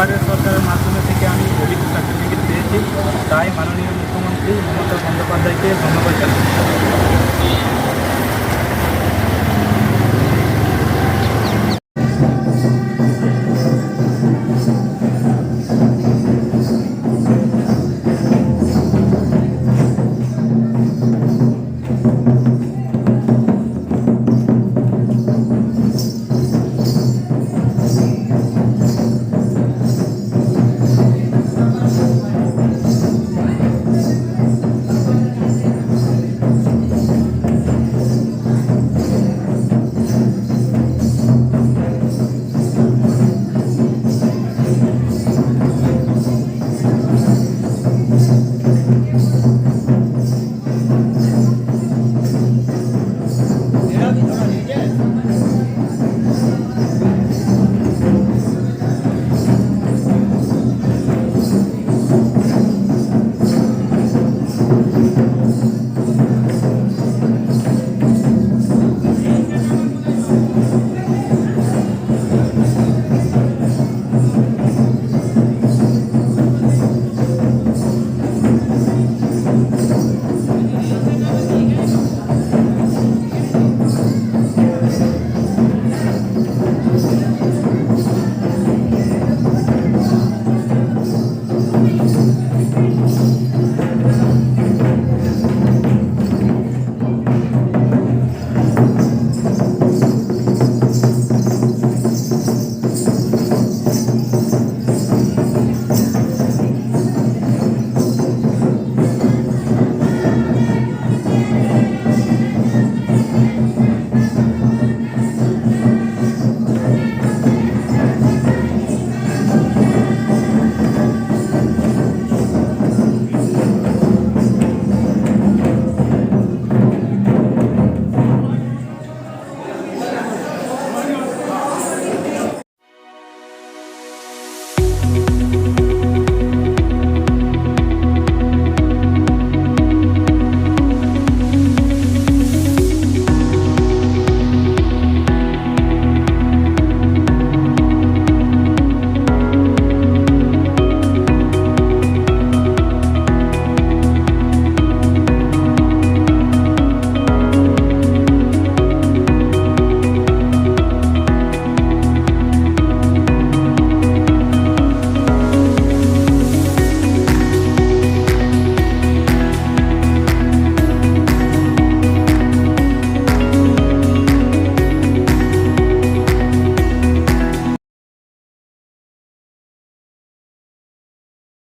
এবারের সরকারের মাধ্যমে থেকে আমি অভিজ্ঞ সার্টিফিকেট পেয়েছি। তাই মাননীয় মুখ্যমন্ত্রী মমতা বন্দ্যোপাধ্যায়কে ধন্যবাদ জানাই